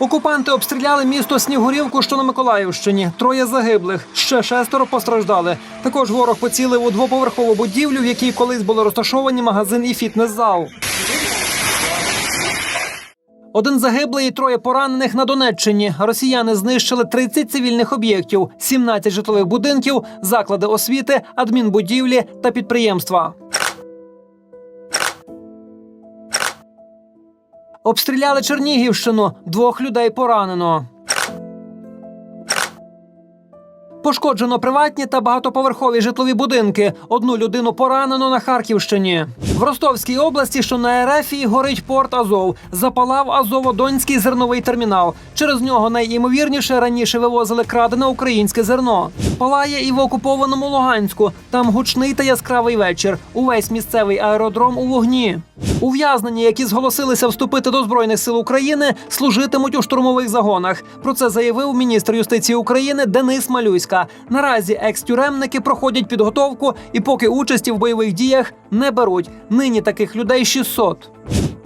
Окупанти обстріляли місто Снігурівку, що на Миколаївщині. Троє загиблих, ще шестеро постраждали. Також ворог поцілив у двоповерхову будівлю, в якій колись були розташовані магазин і фітнес-зал. Один загиблий і троє поранених на Донеччині. Росіяни знищили 30 цивільних об'єктів, 17 житлових будинків, заклади освіти, адмінбудівлі та підприємства. Обстріляли Чернігівщину. Двох людей поранено. Пошкоджено приватні та багатоповерхові житлові будинки. Одну людину поранено на Харківщині. В Ростовській області, що на Ерефії, горить порт Азов. Запалав Азово-Донський зерновий термінал. Через нього найімовірніше раніше вивозили крадене українське зерно. Палає і в окупованому Луганську. Там гучний та яскравий вечір. Увесь місцевий аеродром у вогні. Ув'язнені, які зголосилися вступити до збройних сил України, служитимуть у штурмових загонах. Про це заявив міністр юстиції України Денис Малюська. Наразі екс-тюремники проходять підготовку і поки участі в бойових діях не беруть. Нині таких людей 600.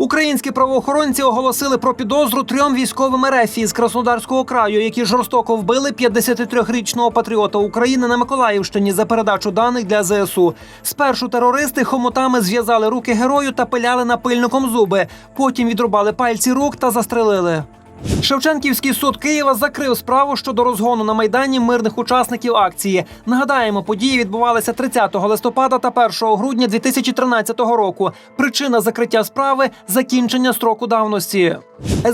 Українські правоохоронці оголосили про підозру трьом військовим РФ з Краснодарського краю, які жорстоко вбили 53-річного патріота України на Миколаївщині за передачу даних для ЗСУ. Спершу терористи хомутами зв'язали руки герою та пиляли напильником зуби. Потім відрубали пальці рук та застрелили. Шевченківський суд Києва закрив справу щодо розгону на майдані мирних учасників акції. Нагадаємо, події відбувалися 30 листопада та 1 грудня 2013 року. Причина закриття справи закінчення строку давності.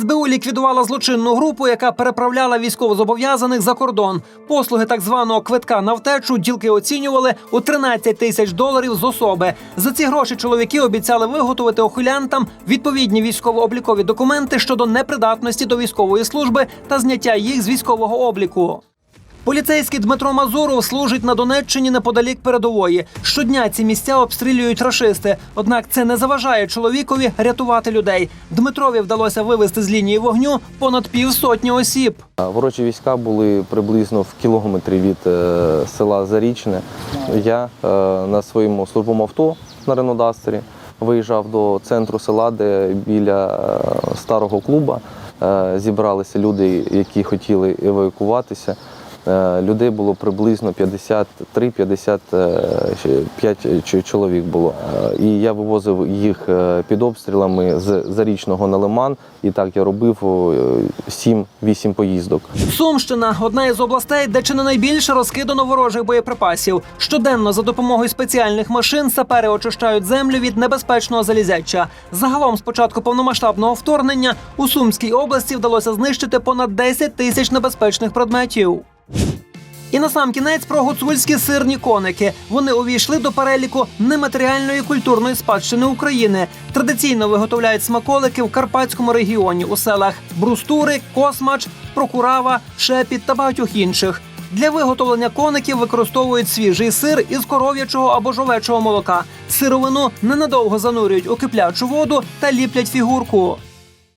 СБУ ліквідувала злочинну групу, яка переправляла військовозобов'язаних за кордон. Послуги так званого квитка на втечу ділки оцінювали у 13 тисяч доларів з особи. За ці гроші чоловіки обіцяли виготовити охилянтам відповідні військово-облікові документи щодо непридатності до військової служби та зняття їх з військового обліку. Поліцейський Дмитро Мазуров служить на Донеччині неподалік передової. Щодня ці місця обстрілюють рашисти. Однак це не заважає чоловікові рятувати людей. Дмитрові вдалося вивести з лінії вогню понад півсотні осіб. Ворожі війська були приблизно в кілометрі від е, села Зарічне. Я е, на своєму службовому авто на Ренодастері виїжджав до центру села, де біля е, старого клуба зібралися люди, які хотіли евакуватися. Е, Людей було приблизно 53-55 чоловік було. Е, І я вивозив їх е, під обстрілами з Зарічного на Лиман. І так я робив о, е, 7-8 поїздок. Сумщина одна із областей, де чи не найбільше розкидано ворожих боєприпасів. Щоденно за допомогою спеціальних машин сапери очищають землю від небезпечного залізяча. Загалом, з початку повномасштабного вторгнення, у Сумській області вдалося знищити понад 10 тисяч небезпечних предметів. І на сам кінець про гуцульські сирні коники. Вони увійшли до переліку нематеріальної культурної спадщини України. Традиційно виготовляють смаколики в карпатському регіоні у селах Брустури, Космач, Прокурава, Шепіт та багатьох інших. Для виготовлення коників використовують свіжий сир із коров'ячого або жовечого молока. Сировину ненадовго занурюють у киплячу воду та ліплять фігурку.